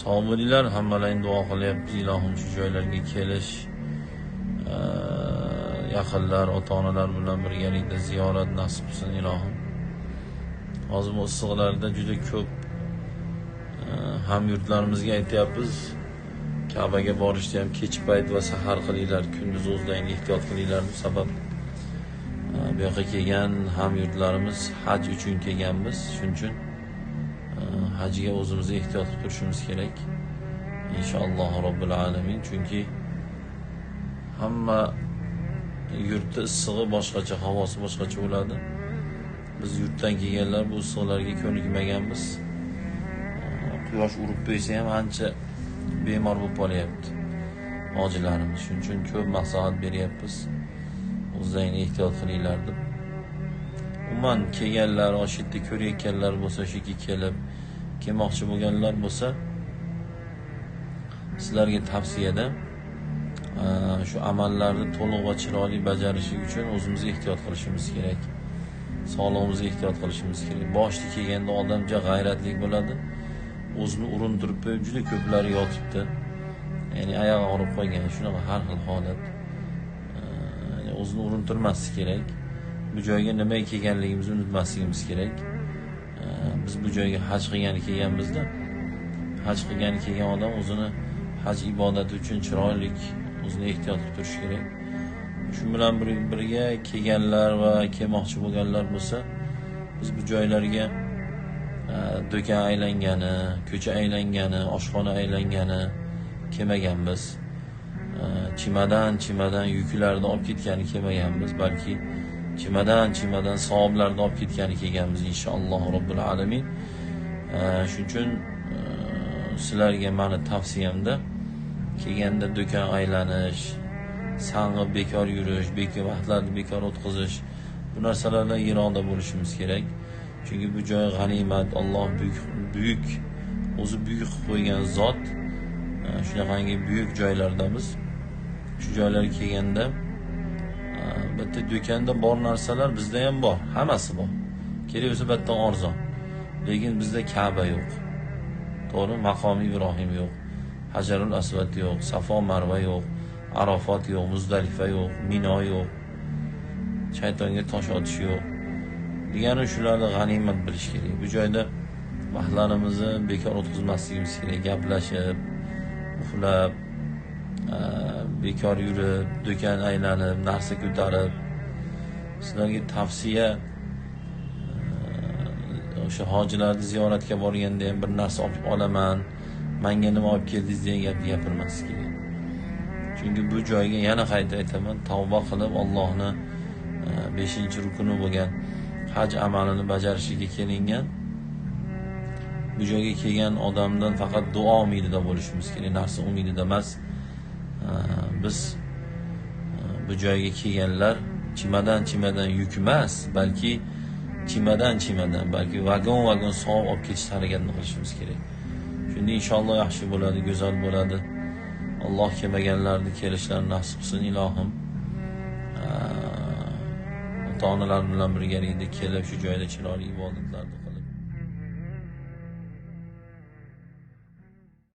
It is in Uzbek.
sog' bo'linglar hammalaring duo qilyapmiz ilohim shu joylarga kelish e, yaqinlar ota onalar bilan birgalikda ziyorat nasib qilsin ilohim. Hozir bu issiqlarda juda ko'p e, hamyurtlarimizga aytyapmiz kabaga borishda ham kech payt va sahar qilinglar kunduz o'zlaring ehtiyot qilinglar deb sabab e, bu yoqqa kelgan hamyurtlarimiz haj uchun kelganmiz. Shuning uchun hajga o'zimizni ehtiyot qilib turishimiz kerak. Inshaalloh robbil alamin. Chunki hamma yurtni issig'i boshqacha havosi boshqacha bo'ladi. Biz yurtdan kelganlar bu issiqlarga ko'nikmaganmiz. Quyosh urib qo'ysa ham ancha bemor bo'lib qolyapti hojilarimiz shuning uchun ko'p maslahat beryapmiz. O'zlaringni ehtiyot qilinglar deb. Umuman kelganlar o'sha yerda ko'rayotganlar bo'lsa shuki yerga kelib kelmoqchi bo'lganlar bo'lsa sizlarga tavsiyada e, shu amallarni to'liq va chiroyli bajarish uchun o'zimiz ehtiyot qilishimiz kerak sog'lig'imizga ehtiyot qilishimiz kerak. Boshida kelganda odam juda g'ayratli bo'ladi. O'zini urintirib qo'yib juda ko'plari yotibdi. Ya'ni oyog'i og'rib qolgan shunaqa har xil holat. E, o'zini urintirmaslik kerak. Bu joyga nimaga kelganligimizni unutmasligimiz kerak. Biz bu joyga haj qilgani kelganmizda haj qilgani kelgan odam o'zini haj ibodati uchun chiroyli o'zini ehtiyot qilib turishi kerak. Shu bilan birga kelganlar va kelmoqchi bo'lganlar bo'lsa biz bu joylarga e, do'kon aylangani ko'cha aylangani oshxona aylangani kelmaganmiz. E, chimadan chimadan yuklarni olib ketgani kelmaganmiz balki chimadan chimadan savoblarni olib ketgani kelganmiz inshaalloh robbil alamin. Shuning uchun e, sizlarga mani tavsiyamda kelganda do'kon aylanish sang'ib bekor yurish bekor vaqtlarni bekor o'tkazish bu narsalardan yiroqda bo'lishimiz kerak. Chunki bu joy g'animat alloh buyuk buyuk o'zi buyuk qilib qo'ygan zot. Shunaqangi buyuk joylardamiz. Shu joylarga kelganda bitta do'konda bor narsalar bizda ham bor. Hammasi bor. Kerak bo'lsa bu arzon. Lekin bizda kaba yo'q. To'g'ri maqomi ibrohim yo'q. Hajarul asvad yo'q. Safo marva yo'q. Arofat yo'q. Muzdalifa yo'q. Mino yo'q. Shaytonga tosh otish yo'q. Degani shularni g'animat bilish kerak. Bu joyda vaqtlarimizni bekor o'tkazmasligimiz kerak. Gaplashib uxlab bekor yurib do'kon aylanib narsa ko'tarib sizlarga tavsiya o'sha hojilarni ziyoratga borganda ham bir narsa olib olaman manga nima olib keldingiz degan gapni gapirmaslik kerak. Chunki bu joyga yana qayta aytaman tavba qilib Allohni beshinchi rukuni bo'lgan haj amalini bajarishiga kelingan bu joyga kelgan odamdan faqat duo umidida bo'lishimiz kerak narsa umidida emas. Biz e, bu joyga kelganlar chimadan chimadan yuk emas balki chimadan chimadan balki vagon vagon savob olib ketishni harakatini qilishimiz kerak. Shunda inshaalloh yaxshi bo'ladi go'zal bo'ladi. Alloh kelmaganlarni kelishlarini nasib qilsin ilohim. Ota onalar bilan birgalikda kelib shu joyda chiroyli ibodatlarni